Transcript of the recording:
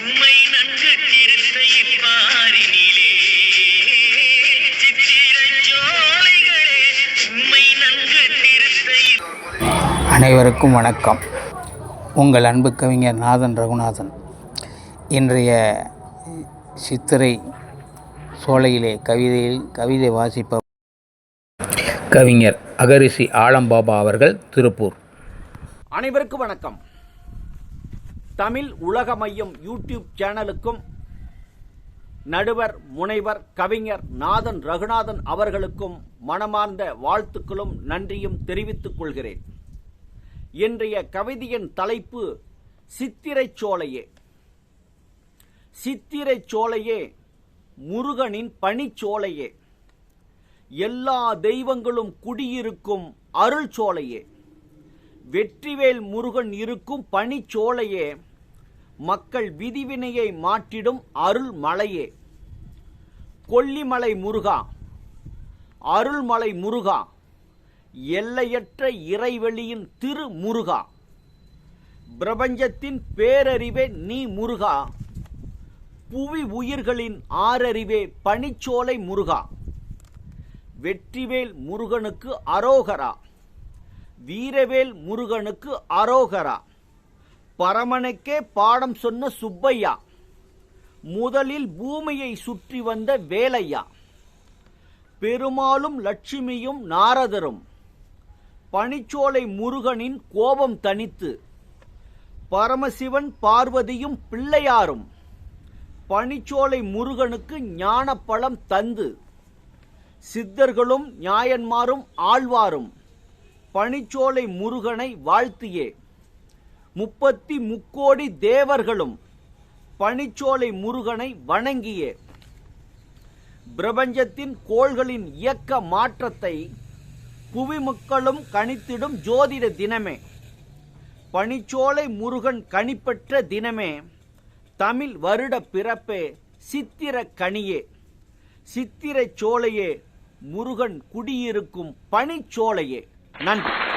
உம்மை நன்கு உம்மை நன்கு அனைவருக்கும் வணக்கம். உங்கள் அன்பு கவிஞர் நாதன் ரகுநாதன். இன்றைய சித்திரை சோலையிலே கவிதையில் கவிதை வாசிப்ப கவிஞர் அகரிஷி ஆலம்பாபா அவர்கள் திருப்பூர். அனைவருக்கும் வணக்கம். தமிழ் உலக மையம் யூடியூப் சேனலுக்கும் நடுவர் முனைவர் கவிஞர் நாதன் ரகுநாதன் அவர்களுக்கும் மனமார்ந்த வாழ்த்துக்களும் நன்றியும் தெரிவித்துக் கொள்கிறேன். இன்றைய கவிதையின் தலைப்பு சித்திரைச் சோலையே. சித்திரைச் சோலையே முருகனின் பனிச்சோலையே எல்லா தெய்வங்களும் குடியிருக்கும் அருள் சோலையே. வெற்றிவேல் முருகன் இருக்கும் பனிச்சோலையே மக்கள் விதிவினையை மாற்றிடும் அருள் மலையே கொல்லிமலை முருகா அருள்மலை முருகா எல்லையற்ற இறைவெளியின் திரு முருகா பிரபஞ்சத்தின் பேரறிவே நீ முருகா புவி உயிர்களின் ஆறறிவே பனிச்சோலை முருகா. வெற்றிவேல் முருகனுக்கு அரோகரா. வீரவேல் முருகனுக்கு அரோகரா. பரமனுக்கே பாடம் சொன்ன சுப்பையா. முதலில் பூமியை சுற்றி வந்த வேலையா. பெருமாளும் லட்சுமியும் நாரதரும். பனிச்சோலை முருகனின் கோபம் தனித்து பரமசிவன் பார்வதியும் பிள்ளையாரும். பனிச்சோலை முருகனுக்கு ஞானப்பழம் தந்து. சித்தர்களும் நியாயன்மாரும் ஆழ்வாரும். பனிச்சோலை முருகனை வாழ்த்தியே. முப்பத்தி முக்கோடி தேவர்களும் பனிச்சோலை முருகனை வணங்கியே. பிரபஞ்சத்தின் கோள்களின் இயக்க மாற்றத்தை புவி மக்களும் கணித்திடும் ஜோதிட தினமே. பனிச்சோலை முருகன் கணிப்பற்ற தினமே தமிழ் வருட பிறப்பே சித்திர கனியே. சித்திரச் சோலையே முருகன் குடியிருக்கும் பனிச்சோலையே. நன்றி